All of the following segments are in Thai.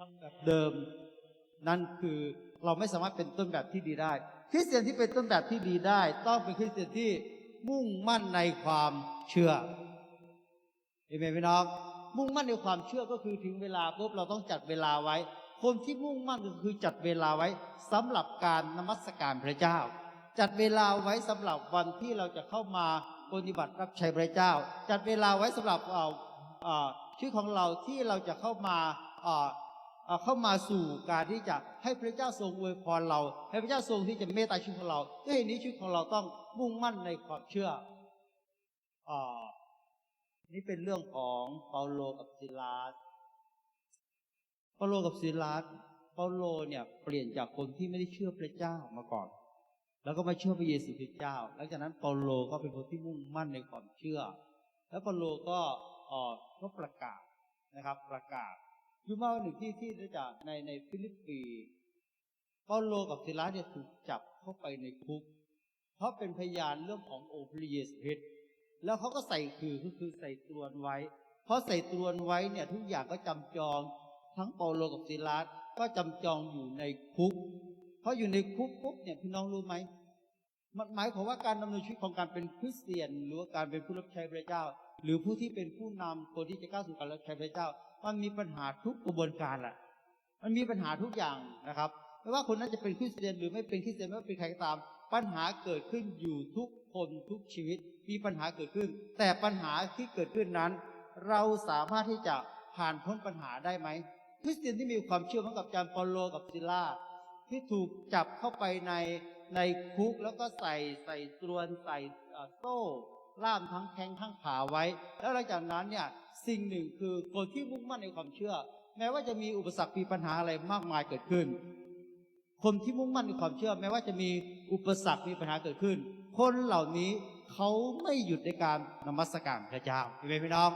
ทำแบบเดิม นั่นคือเราไม่สามารถเป็นต้นแบบที่ดีได้ คริสเตียนที่เป็นต้นแบบที่ดีได้ ต้องเป็นคริสเตียนที่มุ่งมั่นในความเชื่อเอเมนพี่น้องมุ่งมั่นในความเชื่อก็คือถึงเวลาปุ๊บเราต้องจัดเวลาไว้ คนที่มุ่งมั่นก็คือจัดเวลาไว้สำหรับการนมัสการพระเจ้า จัดเวลาไว้สำหรับวันที่เราจะเข้ามาปฏิบัติรับใช้พระเจ้า จัดเวลาไว้สำหรับเอ่อเอ่อของเราที่เราจะเข้ามา เข้ามาสู่การที่จะให้พระเจ้าทรงอวยพรเรา ให้พระเจ้าทรงที่จะเมตตาชีวิตของเราด้วยเหตุนี้ชีวิตของเราต้องมุ่งมั่นในความเชื่ออ่านี่เป็นเรื่องของเปาโลกับซิลาสเปาโลกับซิลาสเปาโลเนี่ยเปลี่ยนจากคนที่ไม่ได้เชื่อพระเจ้ามาก่อน แล้วก็มาเชื่อพระเยซูคริสต์เจ้าหลังจากนั้นเปาโลก็เป็นคนที่มุ่งมั่นในความเชื่อ แล้วเปาโลก็ออก็ประกาศนะครับ ประกาศ ยู่มาวันหนึ่งที่ที่ได้จากในในฟิลิปปีเปาโลกับซิลาสเนี่ยถูกจับเข้าไปในคุก เพราะเป็นพยานเรื่องของโองค์พระเยซูคริสต์แล้วเขาก็ใส่คือก็คือใส่ตรวนไว้ เพราะใส่ตรวนไว้เนี่ยทุกอย่างก็จำจอง ทั้งเปาโลกับซิลาสก็จำจองอยู่ในคุก เพราะอยู่ในคุกปุ๊บเนี่ยพี่น้องรู้ไหมมันหมายความว่าการดำเนินชีวิตของการเป็นคริสเตียน หรือการเป็นผู้รับใช้พระเจ้า หรือผู้ที่เป็นผู้นำคนที่จะก้าวสู่การรับใช้พระเจ้า มันมีปัญหาทุกกระบวนการแหละมันมีปัญหาทุกอย่างนะครับไม่ว่าคนนั้นจะเป็นคริสเตียนหรือไม่เป็นคริสเตียนไม่ว่าเป็นใครก็ตาม ปัญหาเกิดขึ้นอยู่ทุกคนทุกชีวิต มีปัญหาเกิดขึ้น แต่ปัญหาที่เกิดขึ้นนั้น เราสามารถที่จะผ่านพ้นปัญหาได้ไหมคริสเตียนที่มีความเชื่อเหมือนกับจารย์เปาโลกับซิล่าที่ถูกจับเข้าไปในในคุกแล้วก็ใส่ใส่ตรวนใส่โซ่ ล่ามทั้งแข้งทั้งขาไว้ แล้วหลังจากนั้นเนี่ยสิ่งหนึ่งคือคนที่มุ่งมั่นในความเชื่อ แม้ว่าจะมีอุปสรรคมีปัญหาอะไรมากมายเกิดขึ้น คนที่มุ่งมั่นในความเชื่อ แม้ว่าจะมีอุปสรรคมีปัญหาเกิดขึ้น คนเหล่านี้เขาไม่หยุดในการนมัสการพระเจ้าเห็นไหมพี่น้อง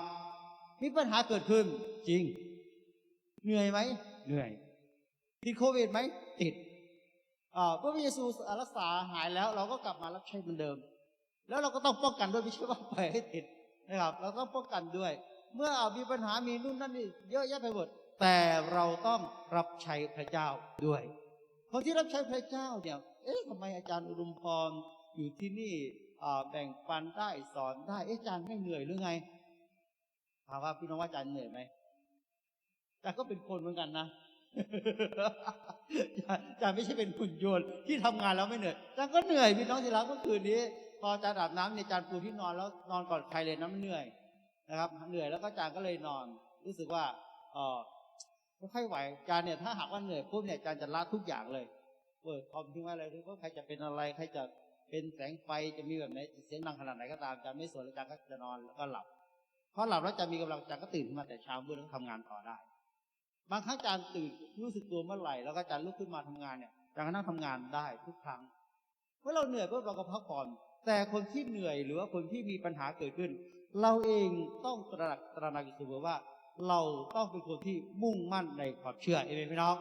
มีปัญหาเกิดขึ้นจริง เหนื่อยไหมเหนื่อยติดโควิดไหมติดอ่าพระเยซูรักษาหายแล้วเราก็กลับมารับใช้เหมือนเดิม แล้วเราก็ต้องป้องกันด้วยไม่ใช่ว่าปล่อยให้ติดนะครับ เราต้องป้องกันด้วย เมื่อเอามีปัญหามีนู่นนั่นนี่เยอะแยะไปหมดแต่เราต้องรับใช้พระเจ้าด้วยคนที่รับใช้พระเจ้าเนี่ยเอ๊ะทำไมอาจารย์อุดมพรอยู่ที่นี่แบ่งปันได้สอนได้เอ๊ะอาจารย์ไม่เหนื่อยหรือไงถามว่าพี่น้องว่าอาจารย์เหนื่อยไหมอาจารย์ก็เป็นคนเหมือนกันนะอาจารย์ไม่ใช่เป็นหุ่นยนต์ที่ทำงานแล้วไม่เหนื่อยอาจารย์ก็เหนื่อยพี่น้องที่รักเมื่อคืนนี้ พออาจารย์อาบน้ำเนี่ยจารย์ปูที่นอนแล้วนอนก่อนใครเลยนะมันเหนื่อยนะครับ เหนื่อยแล้วก็จารย์ก็เลยนอน รู้สึกว่าเออไม่ค่อยไหวจารย์เนี่ยถ้าหากว่าเหนื่อยปุ๊บเนี่ยจารย์จะละทุกอย่างเลยเปิดคอมทิ้งไว้เลยหรือว่าใครจะเป็นอะไรใครจะเป็นแสงไฟจะมีแบบไหนเสียงดังขนาดไหนก็ตามจารย์ไม่สนอาจารย์ก็จะนอนแล้วก็หลับพอหลับแล้วจารย์มีกำลังจารย์ก็ตื่นขึ้นมาแต่เช้ามืดแล้วทำงานต่อได้ บางครั้งจารย์ตื่นรู้สึกตัวเมื่อไหร่แล้วก็จารย์ลุกขึ้นมาทำงานเนี่ยจารย์ก็นั่งทำงานได้ทุกครั้งเมื่อเราเหนื่อยปุ๊บเราก็พักผ่อน แต่คนที่เหนื่อยหรือว่าคนที่มีปัญหาเกิดขึ้น เราเองต้องตระหนักตระหนักอยู่เสมอว่า เราต้องเป็นคนที่มุ่งมั่นในความเชื่อเอเมนพี่น้อง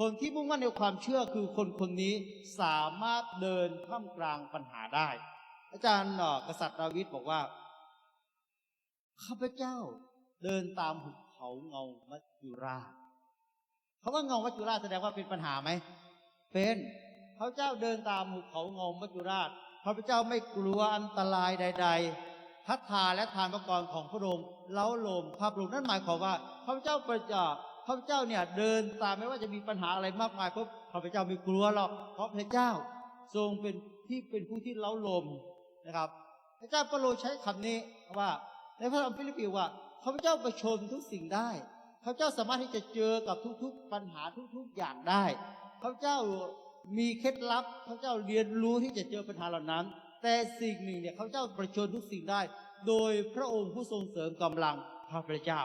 คนที่มุ่งมั่นในความเชื่อคือคนคนนี้สามารถเดินท่ามกลางปัญหาได้ อาจารย์กษัตริย์ดาวิดบอกว่าข้าพเจ้าเดินตามหุบเขาเงามัจจุราชเขาว่าเงามัจจุราชแสดงว่าเป็นปัญหาไหมเป็นข้าพเจ้าเดินตามหุบเขาเงามัจจุราช ข้าพเจ้าไม่กลัวอันตรายใด ๆทัตทาและทานประกรของพระองค์เล้าลมภาพรวมนั่นหมายความว่าข้าพเจ้าประจาข้าพระเจ้าเนี่ยเดินตามไม่ว่าจะมีปัญหาอะไรมากมายปุ๊บข้าพเจ้าไม่กลัวหรอกเพราะพระเจ้าทรงเป็นที่เป็นผู้ที่เล้าลมนะครับ พระเจ้าเปโลใช้คำนี้ว่าในพระธรรมฟิลิปปีว่าข้าพเจ้าประชนทุกสิ่งได้ข้าพเจ้าสามารถที่จะเจอกับทุกๆปัญหาทุกๆอย่างได้ข้าพเจ้า มีเคล็ดลับข้าเจ้าเรียนรู้ที่จะเจอปัญหาเหล่านั้น แต่สิ่งหนึ่งเนี่ยข้าเจ้าประชนทุกสิ่งได้ โดยพระองค์ผู้ทรงเสริมกำลังพระพระเจ้า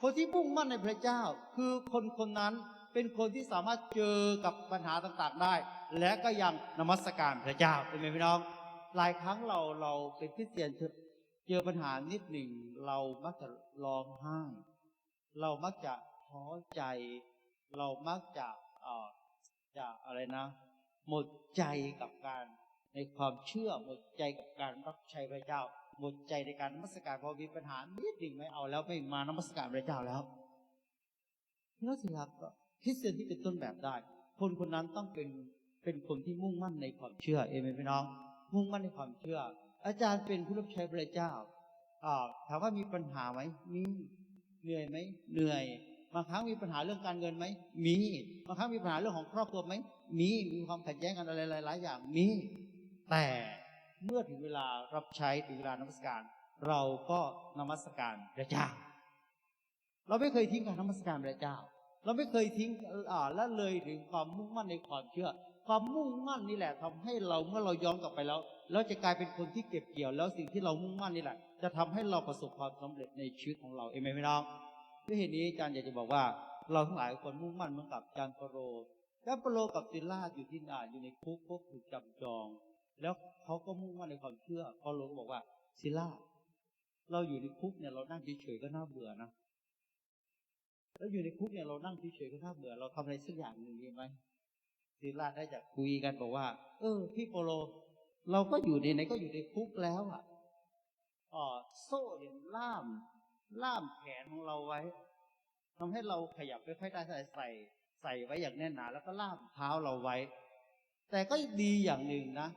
คนที่มุ่งมั่นในพระเจ้า คือคนคนนั้นเป็นคนที่สามารถเจอกับปัญหาต่างๆได้ และก็ยังนมัสการพระเจ้าเป็นไหมพี่น้อง หลายครั้งเราเราเป็นคริสเตียนเจอปัญหานิดหนึ่งเรามักจะร้องไห้ เรามักจะท้อใจ เรามักจะอ่อ จะอะไรนะ หมดใจกับการในความเชื่อหมดใจกับการรับใช้พระเจ้า หมดใจในการนมัสการพอมีปัญหานิดหนึ่งไม่เอาแล้วไม่มานมัสการพระเจ้าแล้วพี่น้องสิครับก็คริสเตียนที่เป็นต้นแบบได้ คนคนนั้นต้องเป็นเป็นคนที่มุ่งมั่นในความเชื่อ เอเมนพี่น้อง มุ่งมั่นในความเชื่อ อาจารย์เป็นผู้รับใช้พระเจ้าอ่าถามว่ามีปัญหาไหมมีเหนื่อยไหมเหนื่อย บางครั้งมีปัญหาเรื่องการเงินไหม มี บางครั้งมีปัญหาเรื่องของครอบครัวไหม มี มีความขัดแย้งกันอะไรหลายๆอย่าง มี แต่เมื่อถึงเวลารับใช้ถึงเวลานมัสการ เราก็นมัสการพระเจ้า เราไม่เคยทิ้งการนมัสการพระเจ้า เราไม่เคยทิ้งอ่าละเลยถึงความมุ่งมั่นในความเชื่อ ความมุ่งมั่นนี่แหละทำให้เราเมื่อเราย้อนกลับไปแล้ว เราจะกลายเป็นคนที่เก็บเกี่ยว แล้วสิ่งที่เรามุ่งมั่นนี่แหละ จะทำให้เราประสบความสำเร็จในชีวิตของเราเองไหมพี่น้อง ด้วยเหตุนี้อาจารย์อยากจะบอกว่า เราทั้งหลายคนมุ่งมั่นเหมือนกับอาจารย์เปโรอาจารย์เปโรกับซิลล่าอยู่ที่น่าอยู่ในคุกพวกถูกจับจอง แล้วเขาก็มุ่งมั่นในความเชื่อเปโรก็บอกว่าซิลล่าเราอยู่ในคุกเนี่ยเรานั่งเฉยๆก็น่าเบื่อนะแล้วอยู่ในคุกเนี่ยเรานั่งเฉยๆก็น่าเบื่อ เราทำอะไรสักอย่างหนึ่งดีไหมศิลาได้จากคุยกันบอกว่า เออ พี่โปโล เราก็อยู่ในไหนก็อยู่ในคุกแล้วอะอ๋อโซ่เนี่ยล่าม ล่ามแขนของเราไว้ทำให้เราขยับไม่ค่อยได้ใส่ใส่ ใส่ไว้อย่างแน่นหนา แล้วก็ล่ามเท้าเราไว้ แต่ก็ดีอย่างหนึ่งนะ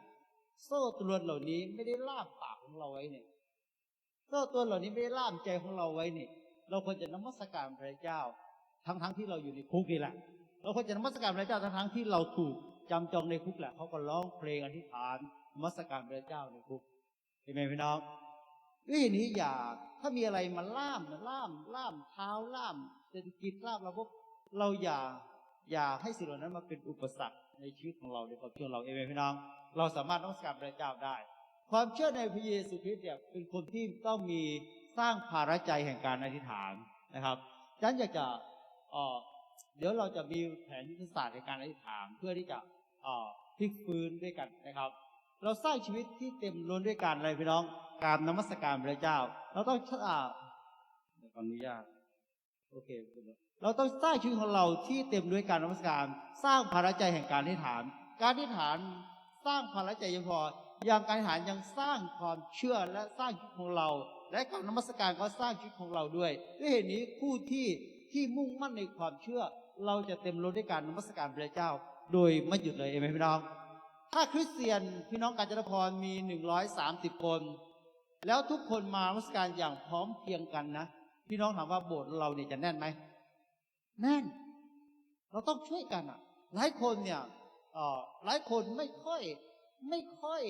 โซ่ตรวนเหล่านี้ไม่ได้ล่ามปากของเราไว้เนี่ยโซ่ตัวเหล่านี้ไม่ได้ล่ามใจของเราไว้เนี่ยเราควรจะนมัสการพระเจ้า ทั้งๆที่เราอยู่ในคุกนี่แหละ เราควรจะนมัสการพระเจ้าทั้งทั้งๆที่เราถูกจำจองในคุกแหละเขาก็ร้องเพลงอธิษฐานนมัสการพระเจ้าในคุกเห็นไหมพี่น้อง ด้วยเหตุนี้อย่าถ้ามีอะไรมาล่ามล่ามล่ามเท้าล่ามเศรษฐกิจล่ามเราพวกเราอย่าอย่าให้สิ่งเหล่านั้นมาเป็นอุปสรรคในชีวิตของเราในความเชื่อเราเองพี่น้อง เราสามารถนมัสการพระเจ้าได้ ความเชื่อในพระเยซูคริสต์เนี่ยเป็นคนที่ต้องมีสร้างภาระใจแห่งการอธิษฐานนะครับฉันอยากจะเดี๋ยวเราจะมีแผนยุทธศาสตร์ในการอธิษฐานเพื่อที่จะเอ่อพลิกฟื้นด้วยกันนะครับ เราสร้างชีวิตที่เต็มล้นด้วยการอะไรพี่น้อง การนมัสการพระเจ้า เราต้องอ่าเดี๋ยวขออนุญาตโอเคเราต้องสร้างชีวิตของเราที่เต็มด้วยการนมัสการ สร้างภาระใจแห่งการอธิษฐาน การอธิษฐานสร้างภาระใจยังพออย่างการอธิษฐานยังสร้างความเชื่อและสร้างชีวิตของเรา และการนมัสการก็สร้างชีวิตของเราด้วยด้วยเหตุนี้ผู้ที่ที่มุ่งมั่นในความเชื่อ เราจะเต็มล้นด้วยการนมัสการพระเจ้า โดยไม่หยุดเลยเองไหมพี่น้อง ถ้าคริสเตียนพี่น้องกาญจนพรมีหนึ่งร้อยสามสิบคน แล้วทุกคนมานมัสการอย่างพร้อมเพียงกันนะ พี่น้องถามว่าโบสถ์เราเนี่ยจะแน่นไหม แน่น เราต้องช่วยกันอะ หลายคนเนี่ยอ่อหลายคนไม่ค่อยไม่ค่อย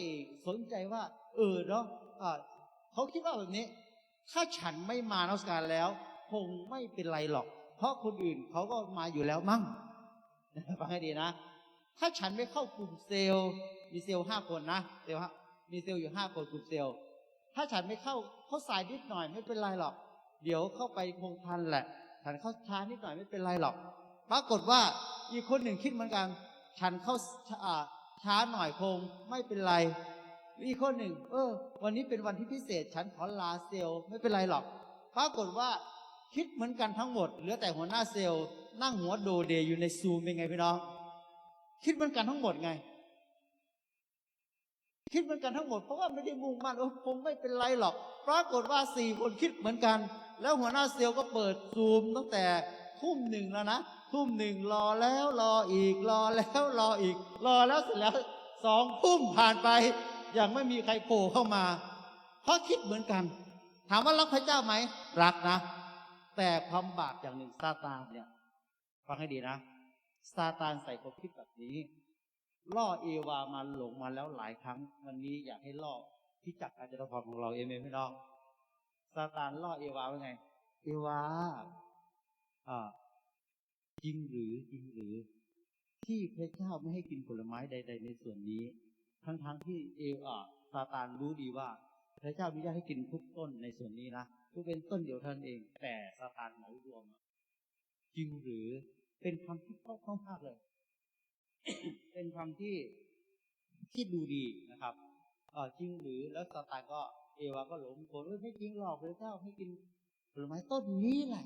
สนใจว่า เออเนาะอ่าเขาคิดว่าแบบนี้ ถ้าฉันไม่มานมัสการแล้ว คงไม่เป็นไรหรอก เพราะคนอื่นเขาก็มาอยู่แล้วมั้งฟังให้ดีนะ ถ้าฉันไม่เข้ากลุ่มเซลล์ มีเซลล์ห้าคนนะเซลล์มีเซลล์อยู่ห้าคนกลุ่มเซลล์ ถ้าฉันไม่เข้าเขาสายนิดหน่อยไม่เป็นไรหรอก เดี๋ยวเข้าไปคงทันแหละ ฉันเข้าช้านิดหน่อยไม่เป็นไรหรอก ปรากฏว่าอีกคนหนึ่งคิดเหมือนกัน ฉันเข้าช้าชาหน่อยคงไม่เป็นไรอีกคนหนึ่ง เออ วันนี้เป็นวันที่พิเศษ ฉันขอลาเซลล์ไม่เป็นไรหรอก ปรากฏว่าคิดเหมือนกันทั้งหมด เหลือแต่หัวหน้าเซลล์นั่งหัวโดเดอยู่ในซูมเป็นไงพี่น้อง คิดเหมือนกันทั้งหมดไง คิดเหมือนกันทั้งหมดเพราะว่าไม่ได้มุ่งมั่นโอ้คงไม่เป็นไรหรอก ปรากฏว่าสี่คนคิดเหมือนกัน แล้วหัวหน้าเซลล์ก็เปิดซูมตั้งแต่ทุ่มหนึ่งแล้วนะทุ่มหนึ่งรอแล้วรออีก รอแล้วรออีก รอแล้วเสร็จแล้วสองทุ่มผ่านไป ยังไม่มีใครโผล่เข้ามา เพราะคิดเหมือนกัน ถามว่ารักพระเจ้าไหมรักนะ แต่ความบาปอย่างหนึ่งซาตานเนี่ย ฟังให้ดีนะ ซาตานใส่ความคิดแบบนี้ ล่อเอวามาหลงมาแล้วหลายครั้ง วันนี้อยากให้ล่อที่จักการจรพรของเราเองไหมพี่น้องซาตานล่อเอวาว่าไง เอวาอ่าจริงหรือจริงหรือ ที่พระเจ้าไม่ให้กินผลไม้ใด ๆ ในส่วนนี้ ทั้งๆที่เอวาซาตานรู้ดีว่า พระเจ้าอนุญาตให้กินทุกต้นในส่วนนี้นะทุกเป็นต้นเดียวเท่านั้นเอง แต่ซาตานเหมารวมจริงหรือ เป็นคำที่เข้าข้างภาคเลย เป็นคำที่ที่ดูดีนะครับเออจริงหรือแล้วซาตาก็เอวาก็หลงโกรธว่าไม่จริงหรอกพระเจ้าให้กินผลไม้ต้นนี้แหละ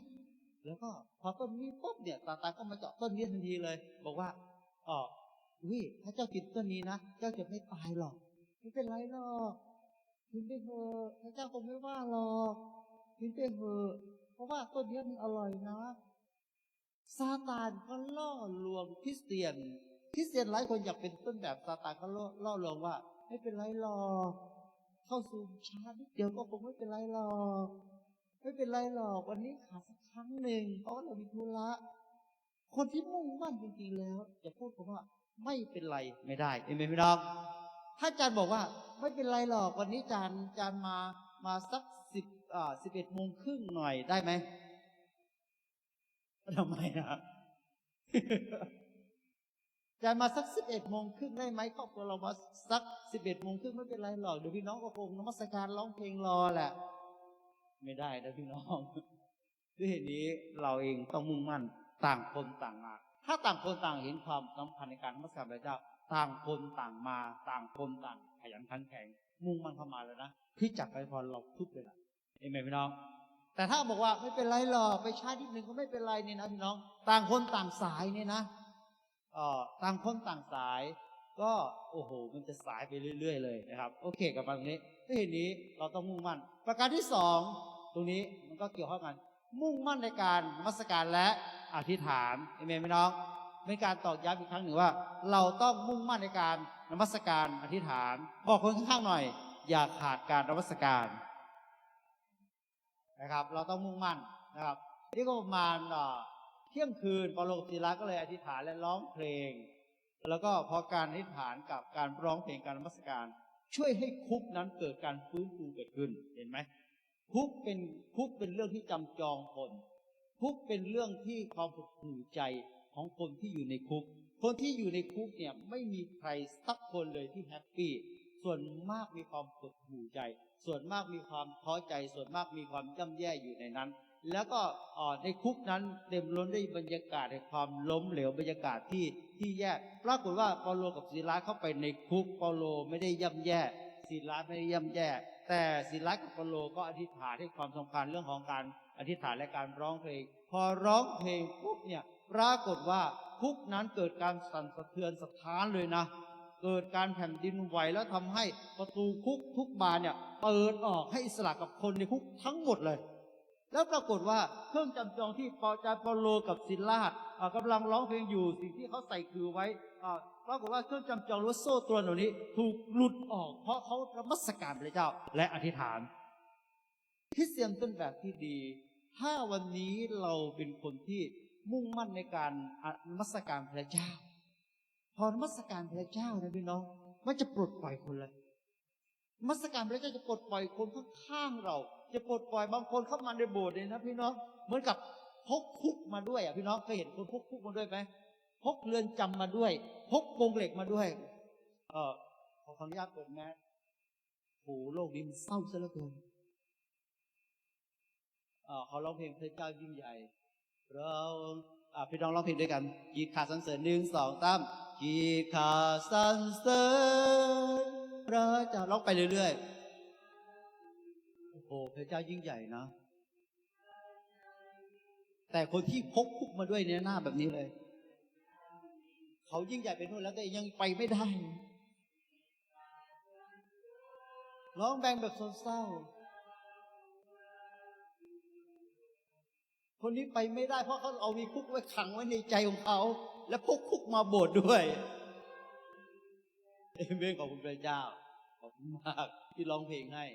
แล้วก็พอต้นนี้ปุ๊บเนี่ยซาตาก็มาเจาะต้นนี้ทันทีเลย บอกว่าอ๋อวิถ้าเจ้ากินต้นนี้นะเจ้าจะไม่ตายหรอกไม่เป็นไรหรอกกินไปเถอะพระเจ้าคงไม่ว่าหรอกกินไปเถอะเพราะว่าต้นนี้มันอร่อยนะ ซาตานก็ล่อลวงคริสเตียน คริสเตียนหลายคนอยากเป็นต้นแบบซาตานก็ล่อล่อลวงว่า ไม่เป็นไรหรอกเข้าสู่ช้านิดเดียวก็คงไม่เป็นไรหรอกไม่เป็นไรหรอกวันนี้ขาดสักครั้งหนึ่งเพราะเรามีธุระคนที่มุ่งมั่นจริงๆแล้วอย่าพูดคำว่า ไม่เป็นไรไม่ได้เอ็มนพี่น้องถ้าอาจารย์บอกว่า ไม่เป็นไรหรอกวันนี้อาจารย์อาจารย์มามาสักสิบอ่าสิบเอ็ดโมงครึ่งหน่อยได้ไหม ทำไมนะจารย์มาสักสิบเอ็ดโมงครึ่งได้ไหมครอบครัวเรามาสักสิบเอ็ดโมงครึ่งไม่เป็นไรหรอกเดี๋ยวพี่น้องก็คงนมัสการร้องเพลงรอแหละ ไม่ได้นะพี่น้องด้วยเหตุนี้เราเองต้องมุ่งมั่นต่างคนต่างมา ถ้าต่างคนต่างเห็นความสำคัญในการนมัสการพระเจ้า ต่างคนต่างมา ต่างคนต่างขยันขันแข็ง มุ่งมั่นเข้ามาแล้วนะที่จักรไปพรเราทุกเลยล่ะเอเมนพี่น้อง แต่ถ้าบอกว่าไม่เป็นไรหรอกไปช้านิดนึงก็ไม่เป็นไรเนี่ยนะพี่น้อง ต่างคนต่างสายเนี่ยนะเอ่อต่างคนต่างสาย ก็โอ้โห มันจะสายไปเรื่อย ๆ เลยนะครับ โอเคกับตรงนี้ที่เห็นนี้เราต้องมุ่งมั่น ประการที่สองตรงนี้มันก็เกี่ยวข้องกัน มุ่งมั่นในการมัสการและอธิษฐานเอเมนไหมน้องเป็นการตอกย้ำอีกครั้งหนึ่งว่า เราต้องมุ่งมั่นในการนมัสการอธิษฐาน บอกคนข้างๆหน่อย อย่าขาดการนมัสการ นะครับ เราต้องมุ่งมั่นนะครับนี่ก็ประมาณเที่ยงคืนปาโลกศิลาก็เลยอธิษฐานและร้องเพลง แล้วก็พอการอธิษฐานกับการร้องเพลงการนมัสการ ช่วยให้คุกนั้นเกิดการฟื้นฟูเกิดขึ้นเห็นไหมคุกเป็นคุกเป็นเรื่องที่จำจองคนคุกเป็นเรื่องที่ความหดหู่ใจของคนที่อยู่ในคุก คนที่อยู่ในคุกเนี่ยไม่มีใครสักคนเลยที่แฮปปี้ ส่วนมากมีความหดหูใจ ส่วนมากมีความท้อใจ ส่วนมากมีความย่ำแย่อยู่ในนั้น แล้วก็ในคุกนั้นเต็มล้นด้วยบรรยากาศแห่งความล้มเหลวบรรยากาศที่ที่แย่ปรากฏว่าเปาโลกับศิลาเข้าไปในคุกเปาโลไม่ได้ย่ำแย่ศิลาไม่ได้ย่ำแย่ แต่ศิลากับเปาโลก็อธิษฐานให้ความสำคัญเรื่องของการอธิษฐานและการร้องเพลง พอร้องเพลงปุ๊บเนี่ยปรากฏว่าคุกนั้นเกิดการสั่นสะเทือนสะท้านเลยนะ เกิดการแผ่นดินไหวแล้วทำให้ประตูคุกทุกบานเนี่ยเปิดออกให้อิสระกับคนในคุกทั้งหมดเลย แล้วปรากฏว่าเครื่องจำจองที่ปอจาปาโลกับศิลาดอ่ากำลังร้องเพลงอยู่สิ่งที่เขาใส่คือไว้ปรากฏว่าเครื่องจำจองรือว่าโซ่ตรวนเหล่านี้ ถูกหลุดออก เพราะเขานมัสการพระเจ้าและอธิษฐานคริสเตียนต้นแบบที่ดี ถ้าวันนี้เราเป็นคนที่มุ่งมั่นในการนมัสการพระเจ้า พอนมัสการพระเจ้านะพี่น้อง มันจะปลดปล่อยคนเลยมัสการพระเจ้าจะปลดปล่อยคนข้างๆเรา จะปลดปล่อยบางคนเข้ามาในโบสถ์เนี่ยนะพี่น้อง เหมือนกับพกคุกมาด้วยอะพี่น้องเคยเห็นคนพกคุกมาด้วยไหมพกเรือนจำมาด้วย พกกรงเหล็กมาด้วย เออขออนุญาตเปิดแมสโหโลกนี้มันเศร้าซะเหลือเกินเออขาร้องเพลงพระเจ้ายิ่งใหญ่ เราอะพี่น้องร้องเพลงด้วยกันกีดขาสรรเสริญหนึ่งสองสาม กีขาสรรเสริญพระเจ้าร้องไปเรื่อยๆ โอ้โหพระเจ้ายิ่งใหญ่นะ แต่คนที่พกคุกมาด้วยเนี่ยหน้าแบบนี้เลย เขายิ่งใหญ่ไปนู่นแล้วแต่ยังไปไม่ได้ร้องแบงแบบเศร้าคนนี้ไปไม่ได้เพราะเขาเอามีคุกไว้ขังไว้ในใจของเขา และพกคุกมาโบสถ์ด้วยเอเมนขอบคุณพระเจ้า ขอบคุณมากที่ร้องเพลงให้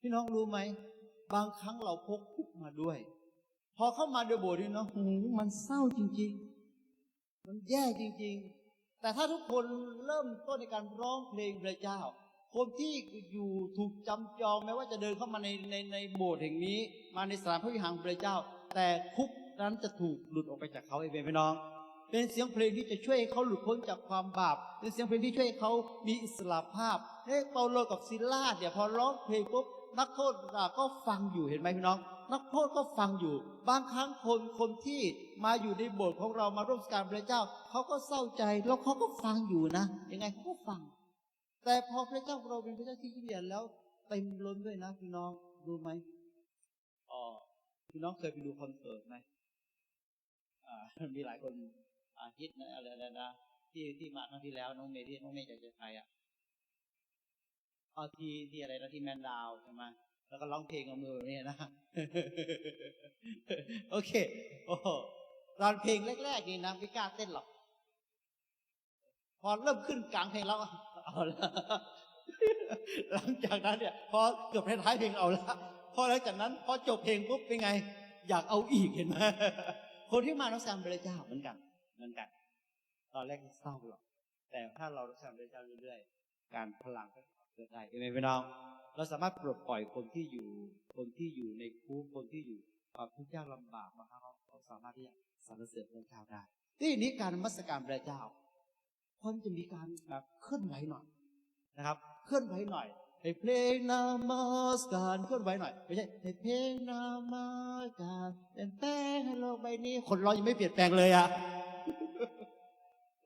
พี่น้องรู้ไหม บางครั้งเราพกคุกมาด้วย พอเข้ามาในโบสถ์นี่เนาะหูมันเศร้าจริง ๆ มันแย่จริง ๆ แต่ถ้าทุกคนเริ่มต้นในการร้องเพลงพระเจ้า คนที่อยู่ถูกจำจองแม้ว่าจะเดินเข้ามาในในในโบสถ์แห่งนี้ มาในสถานพระวิหารพระเจ้า แต่คุก นั้นจะถูกหลุดออกไปจากเขาเองพี่น้อง เป็นเสียงเพลงที่จะช่วยให้เขาหลุดพ้นจากความบาป เป็นเสียงเพลงที่ช่วยให้เขามีอิสระภาพเฮ้ยเปาโลกับซิลลาเนี่ยพอร้องเพลงปุ๊บนักโทษก็ฟังอยู่เห็นไหมพี่น้อง นักโทษก็ฟังอยู่ บางครั้งคนคนที่มาอยู่ในโบสถ์ของเรามาร่วมการพระเจ้าเขาก็เศร้าใจแล้วเขาก็ฟังอยู่นะยังไงเขาก็ฟัง แต่พอพระเจ้าเราเป็นพระเจ้าที่ยิ่งใหญ่แล้วเต็มล้นด้วยนะพี่น้องรู้ไหมอ๋อพี่น้องเคยไปดูคอนเสิร์ตไหม มีหลายคนอาฮิตนะอะไรนะที่ที่มาครั้งที่แล้วน้องเมย์ที่น้องเมย์จากเชียงไทยอะเอาที่ที่อะไรนะที่แมนดาวใช่ไหมแล้วก็ร้องเพลงเอามือแบบนี้นะ โอเค โอ้ตอนเพลงแรกๆนี่นะไม่กล้าเต้นหรอก พอเริ่มขึ้นกลางเพลงแล้วเอาละหลังจากนั้นเนี่ย พอเกือบท้ายเพลงเอาละพอหลังจากนั้น พอจบเพลงปุ๊บเป็นไง อยากเอาอีกเห็นไหม คนที่มาน้องแซมพระเจ้าเหมือนกัน เหมือนกัน ตอนแรกเศร้าหรอกแต่ถ้าเรารักษาพระเจ้าเรื่อยๆ การพลังก็เกิดได้เห็นไหมพี่น้อง เราสามารถปลดปล่อยคนที่อยู่ คนที่อยู่ในคุกคนที่อยู่ความทุกข์ยากลำบากมาครับเราสามารถที่จะสรรเสริญพระเจ้าได้ ที่นี้การมัสการพระเจ้าพมันจะมีการแบบเคลื่อนไหวหน่อยนะครับ เคลื่อนไหวหน่อย ให้เพลงนามัสการเคลื่อนไหวหน่อยไม่ใช่ให้เพลงนามัสการเปลี่ยนแปลงให้โลกใบนี้ คนเรายังไม่เปลี่ยนแปลงเลยอะ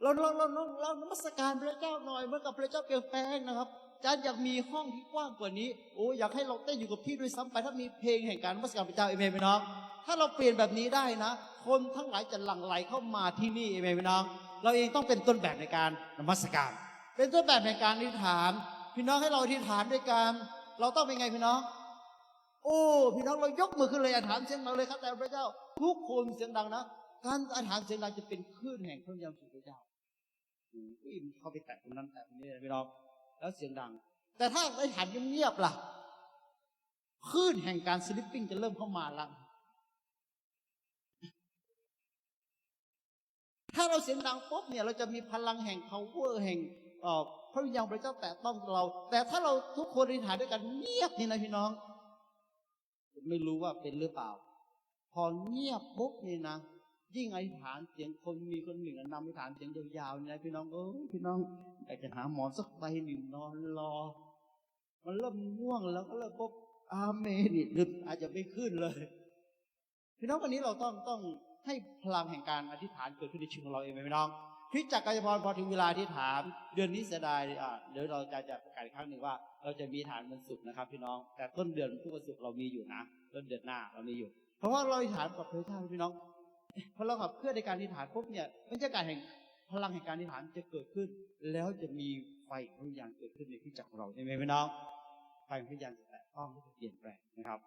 เราเราเราเราเรานมัสการพระเจ้าหน่อยเหมือนกับพระเจ้าเปลี่ยนแปลงนะครับอาจารย์อยากมีห้องที่กว้างกว่านี้โอ้อยากให้เราเต้นอยู่กับที่ด้วยซ้ำไปถ้ามีเพลงแห่งการนมัสการพระเจ้าเอเมนไหมน้องถ้าเราเปลี่ยนแบบนี้ได้นะ คนทั้งหลายจะหลั่งไหลเข้ามาที่นี่เอเมนไหมน้องเราเองต้องเป็นต้นแบบในการนมัสการ เป็นต้นแบบในการอธิษฐาน พี่น้องให้เราอธิษฐานด้วยกันเราต้องเป็นไงพี่น้อง โอ้ พี่น้องเรายกมือขึ้นเลยอธิษฐานเสียงดังเลยครับแต่พระเจ้า ทุกคนเสียงดังนะการอธิษฐานเสียงดังจะเป็นคลื่นแห่งพระยามสู่พระเจ้าอืมอุ้ยมันเข้าไปแตะตรงนั้นแตะตรงนี้พี่น้องแล้วเสียงดัง แต่ถ้าอธิษฐานเงียบๆล่ะคลื่นแห่งการสลิปปิ้งจะเริ่มเข้ามาละถ้าเราเสียงดังปุ๊บเนี่ย เราจะมีพลังแห่ง power แห่งออ พระวิญญาณพระเจ้าแตะต้องเรา แต่ถ้าเราทุกคนอธิษฐานด้วยกันเงียบนี่นะพี่น้อง ไม่รู้ว่าเป็นหรือเปล่า พอเงียบปุ๊บนี่นะยิ่งอธิษฐานเสียงคนมีคนหนึ่งนำอธิษฐานเสียงยาวๆนี่นะพี่น้องเออพี่น้องอยากจะหาหมอนสักใบหนึ่งนอนรอ มันเริ่มง่วงแล้วก็เริ่มปุ๊บอาเมนนี่หรืออาจจะไม่ขึ้นเลย พี่น้องวันนี้เราต้องต้องให้พลังแห่งการอธิษฐานเกิดขึ้นในชีวิตของเราเองไหมพี่น้อง คริจักกายพรพอถึงเวลาที่ฐานเดือนนี้เสียดายอ่าเดี๋ยวเราจะจะประกาศอีกครั้งหนึ่งว่า เราจะมีฐานวันศุกร์นะครับ พี่น้อง แต่ต้นเดือนทุกวันศุกร์เรามีอยู่นะ ต้นเดือนหน้าเรามีอยู่ เพราะว่าเราอธิษฐานกับพระเจ้าพี่น้องพอเราขับเคลื่อนในการอธิษฐานปุ๊บเนี่ยบรรยากาศแห่งพลังแห่งการอธิษฐานจะเกิดขึ้น แล้วจะมีไฟของวิญญาณเกิดขึ้นในคริจักของเราใช่ไหมพี่น้องไฟของวิญญาณจะแตะต้องและเปลี่ยนแปลงนะครับ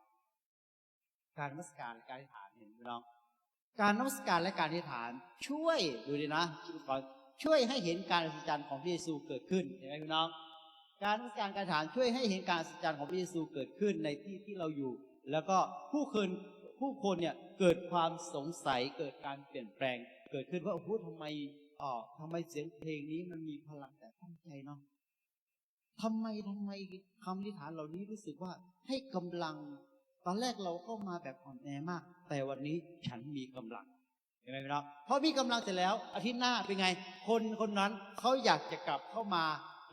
การมัสการการอธิษฐานเห็นไหมพี่น้อง การนมัสการและการอธิษฐานช่วยดูดีนะก่อนช่วยให้เห็นการอัศจรรย์ของพระเยซูเกิดขึ้นเห็นไหมพี่น้อง การนมัสการการอธิษฐานช่วยให้เห็นการอัศจรรย์ของพระเยซูเกิดขึ้นในที่ที่เราอยู่ แล้วก็ผู้คนผู้คนเนี่ยเกิดความสงสัยเกิดการเปลี่ยนแปลง เกิดขึ้นว่าโอ้โหทำไมอ๋อทำไมเสียงเพลงนี้มันมีพลังแต่ตั้งใจเนาะทำไมทำไมคำอธิษฐานเหล่านี้รู้สึกว่าให้กำลัง ตอนแรกเราเข้ามาแบบอ่อนแอมาก แต่วันนี้ฉันมีกำลังเห็นไหมพี่น้องเพราะมีกำลังเสร็จแล้ว อาทิตย์หน้าเป็นไง คนคนนั้นเขาอยากจะกลับเข้ามา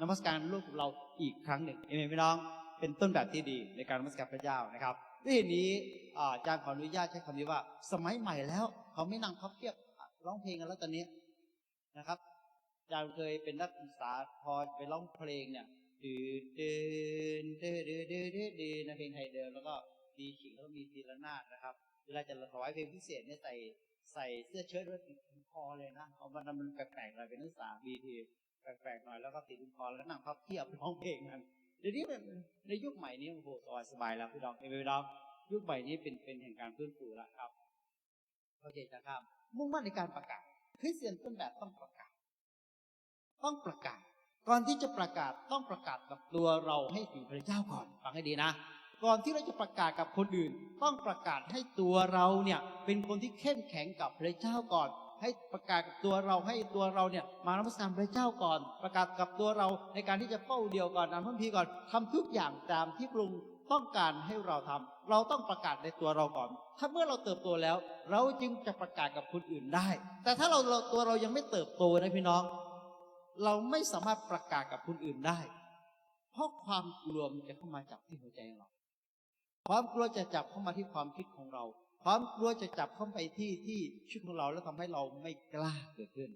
นมัสการร่วมกับเราอีกครั้งหนึ่งเห็นไหมพี่น้องเป็นต้นแบบที่ดีในการนมัสการพระเจ้านะครับด้วยเหตุนี้อาจารย์ขออนุญาตใช้คำนี้ว่า สมัยใหม่แล้ว เขาไม่นั่งพับเพียบร้องเพลงกันแล้วตอนนี้นะครับอาจารย์เคยเป็นนักศึกษาพอไปร้องเพลงเนี่ยดืดเดินเดินเดินเดินเดินเดินนะเพลงไทยเดิมแล้วก็ ตีขิงแล้วมีตีละนาดนะครับ เวลาจะถวายเพลงพิเศษเนี่ยใส่ใส่เสื้อเชิ้ตไว้ติดถึงคอเลยนะเอามันมันแปลกๆหน่อยเป็นนักศึกษาบีทีแปลกๆหน่อยแล้วก็ติดถึงคอแล้วก็นั่งพับเพียบร้องเพลงกันเดี๋ยวนี้มันในยุคใหม่นี้โอ้โหสบายสบายแล้วพี่ดอกเอ้ยพี่ดอกยุคใหม่นี้เป็นเป็นแห่งการฟื้นฟูแล้วครับโอเคจะครับ มุ่งมั่นในการประกาศคริสเตียนต้นแบบต้องประกาศ ต้องประกาศ ก่อนที่จะประกาศต้องประกาศกับตัวเราให้ถึงพระเจ้าก่อนฟังให้ดีนะ ก่อนที่เราจะประกาศกับคนอื่น ต้องประกาศให้ตัวเราเนี่ยเป็นคนที่เข้มแข็งกับพระเจ้าก่อน ให้ประกาศกับตัวเราให้ตัวเราเนี่ยมานมัสการพระเจ้าก่อน ประกาศกับตัวเราในการที่จะเฝ้าเดียวก่อนนำพระพีก่อนทำทุกอย่างตามที่พระองค์ต้องการให้เราทำเราต้องประกาศในตัวเราก่อน ถ้าเมื่อเราเติบโตแล้ว เราจึงจะประกาศกับคนอื่นได้ แต่ถ้าเราเราตัวเรายังไม่เติบโตนะพี่น้อง เราไม่สามารถประกาศกับคนอื่นได้ เพราะความกลัวมันจะเข้ามาจับที่หัวใจเรา ความกลัวจะจับเข้ามาที่ความคิดของเรา ความกลัวจะจับเข้าไปที่ที่ชีวิตของเราแล้วทำให้เราไม่กล้าเกิดขึ้น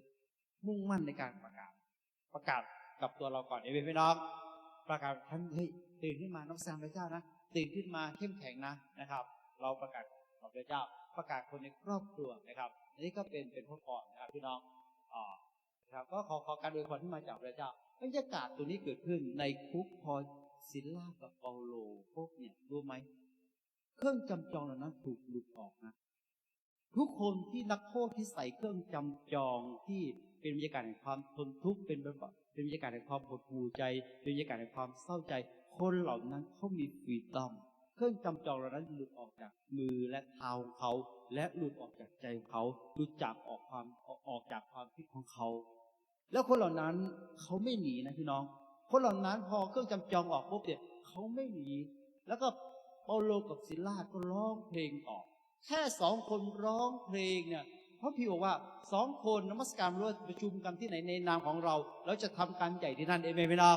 มุ่งมั่นในการประกาศ ประกาศกับตัวเราก่อนเอเมนพี่น้อง ประกาศท่านเฮ้ยตื่นขึ้นมาน้องสามพระเจ้านะตื่นขึ้นมาเข้มแข็งนะนะครับ เราประกาศกับพระเจ้า ประกาศคนในครอบครัวนะครับอันนี้ก็เป็นเป็นพระพรนะครับพี่น้องอ่านะครับก็ขอขอการอวยพรที่มาจากพระเจ้าบรรยากาศตัวนี้เกิดขึ้นในคุกพอ ศิลากับเปาโลพวกเนี่ยรู้ไหม เครื่องจำจองเหล่านั้นถูกหลุดออกนะทุกคนที่นักโทษที่ใส่เครื่องจำจองที่เป็นบรรยากาศแห่งความทนทุกข์เป็นบบเป็นบรรยากาศแห่งความหดหู่ใจ เป็นบรรยากาศแห่งความเศร้าใจ คนเหล่านั้นเขามีฟรีดอมเครื่องจำจองเหล่านั้นหลุดออกจากมือและเท้าของเขา และหลุดออกจากใจของเขาหลุดจากออกความออกจากความคิดของเขา แล้วคนเหล่านั้นเขาไม่หนีนะพี่น้อง คนเหล่านั้นพอเครื่องจำจองออกปุ๊บเนี่ยเขาไม่หนีแล้วก็เปาโลกับศิลาก็ร้องเพลงต่อ แค่สองคนร้องเพลงเนี่ยพราะพี่บอกว่าสองคนนมัสการร่วมประชุมกันที่ไหนในนามของเราแล้วจะทำการใหญ่ที่นั่นเองไหมพี่น้อง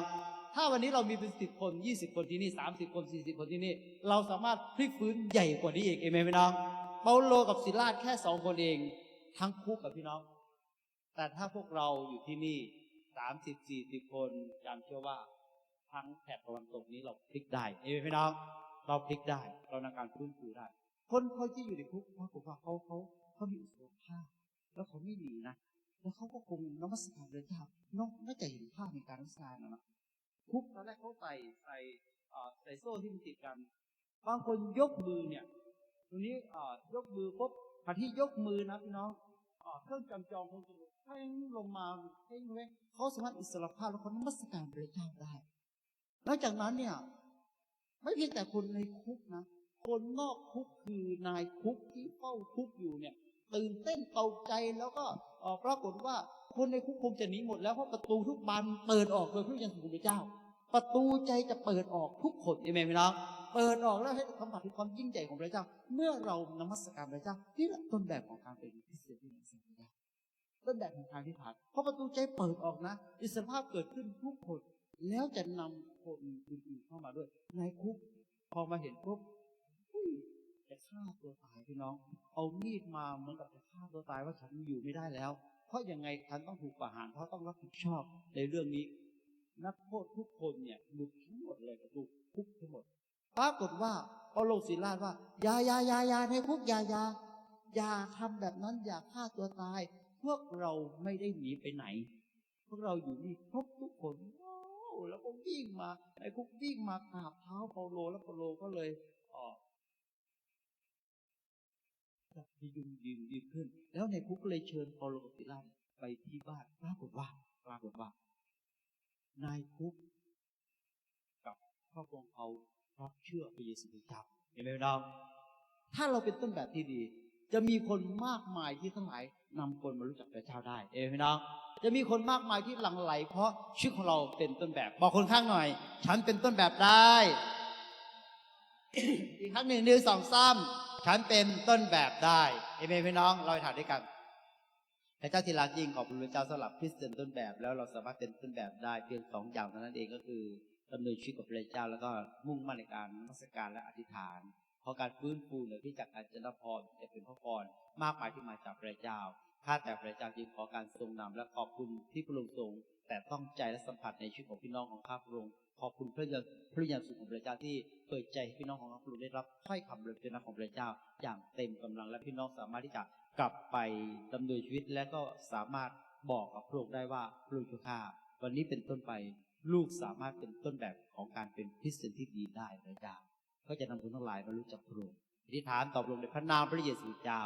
ถ้าวันนี้เรามีเป็นสิบคนยี่สิบคนที่นี่สามสิบคนสี่สิบคนที่นี่ เราสามารถพลิกฟื้นใหญ่กว่านี้อีกเองไหมพี่น้องเปาโลกับศิลาแค่สองคนเองทั้งคุกกับพี่น้อง แต่ถ้าพวกเราอยู่ที่นี่ามสิบสี่สิบคนจำเชื่อว่า ทั้งแถบตะวันตกนี้เราพลิกได้เอ้ยพี่น้องเราพลิกได้ เราในการฟื้นฟูได้ คนเขาที่อยู่ในคุกเพราะผมว่าเขาเขาเขามีอิสรภาพ แล้วเขาไม่หนีนะแล้วเขาก็คงนมัสการพระเจ้านอกน่าจะเห็นภาพในการนมัสการนะนะคุกตอนแรกเขาใส่ใส่เอ่อใส่โซ่ที่มันติดกัน บางคนยกมือเนี่ยตรงนี้เอ่อยกมือปุ๊บขณะที่ยกมือนะพี่น้อง เครื่องจำจองคงจะเพ่งลงมาเพ่งเพ่งเขาสามารถอิสรภาพแล้วเขานมัสการพระเจ้าได้นอกจากนั้นเนี่ย ไม่เพียงแต่คนในคุกนะคนนอกคุกคือนายคุกที่เฝ้าคุกอยู่เนี่ย ตื่นเต้นตกใจแล้วก็เออปรากฏว่าคนในคุกคงจะหนีหมดแล้วเพราะประตูทุกบานเปิดออกโดยพระวิญญาณของพระเจ้า ประตูใจจะเปิดออกทุกคนเอเมนไหมน้องเปิดออกแล้วให้สัมผัสถึงความยิ่งใหญ่ของพระเจ้า เมื่อเรานมัสการพระเจ้านี่แหละต้นแบบของการเป็นคริสเตียนที่นมัสการพระเจ้าต้นแบบของการที่ผ่านเพราะประตูใจเปิดออกนะอิสรภาพเกิดขึ้นทุกคน แล้วจะนำคนอื่นๆเข้ามาด้วยในคุก พอมาเห็นปุ๊บจะฆ่าตัวตายพี่น้อง เอามีดมาเหมือนกับจะฆ่าตัวตายว่าฉันอยู่ไม่ได้แล้ว เพราะยังไงฉันต้องถูกประหารเพราะต้องรับผิดชอบในเรื่องนี้ นักโทษทุกคนเนี่ยหลุดทั้งหมดเลยประตูคุกทั้งหมดปรากฏว่าเปาโลศิลาว่าอย่าอย่าอย่าอย่าในคุกอย่าอย่าอย่าทำแบบนั้นอย่าฆ่าตัวตาย พวกเราไม่ได้หนีไปไหน พวกเราอยู่นี่ครบทุกคนแล้วก็วิ่งมาไอ้คุกวิ่งมากราบเท้าเปาโลแล้วเปาโลก็เลยเออจับยุงยืนยืนขึ้น แล้วในคุกก็เลยเชิญเปาโลกับศิลาไปที่บ้านปรากฏว่าปรากฏว่า นายคุกกับครอบครัวของเขารับเชื่อพระเยซูคริสต์เจ้าเห็นไหมพี่น้องถ้าเราเป็นต้นแบบที่ดี จะมีคนมากมายที่ทั้งหลายนำคนมารู้จักพระเจ้าได้ เอเมนพี่น้องจะมีคนมากมายที่หลั่งไหล เพราะชีวิตของเราเป็นต้นแบบ บอกคนข้างหน่อย ฉันเป็นต้นแบบได้ อีกครั้งหนึ่งหนึ่งสองสามฉันเป็นต้นแบบได้เอเมนพี่น้องเราถ่ายด้วยกัน พระเจ้าที่รักยิ่งขอบคุณพระเจ้าสำหรับคริสเตียนต้นแบบ แล้วเราสามารถเป็นต้นแบบได้เพียงสองอย่างเท่านั้นเองก็คือดำเนินชีวิตกับพระเจ้าแล้วก็มุ่งมั่นในการนมัสการและอธิษฐานเพราะการฟื้นฟูเนี่ยที่จากการเจริญพรจะเป็นพระพรมากมายที่มาจากพระเจ้าข้าแต่พระเจ้าจึงขอการทรงนำและขอบคุณที่พระองค์ทรงแต่ต้องใจและสัมผัสในชีวิตของพี่น้องของข้าพระองค์ ขอบคุณพระยาพระยาสุขของพระเจ้าที่เปิดใจให้พี่น้องของข้าพระองค์ได้รับถ้อยคำเรียนของพระเจ้า อย่างเต็มกำลังและพี่น้องสามารถที่จะกลับไปดำเนินชีวิตและก็สามารถบอกกับพระองค์ได้ว่าพระองค์เจ้าข้าวันนี้เป็นต้นไปลูกสามารถเป็นต้นแบบของการเป็นคริสเตียนที่ดีได้พระเจ้าก็จะนำคนทั้งหลายมารู้จักพระองค์อธิษฐานตอบลงในพระนามพระเยซูเจ้า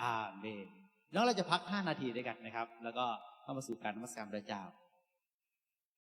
อาเมน แล้วเราจะพัก 5 นาทีด้วยกันนะครับ แล้วก็เข้ามาสู่การนมัสการพระเจ้า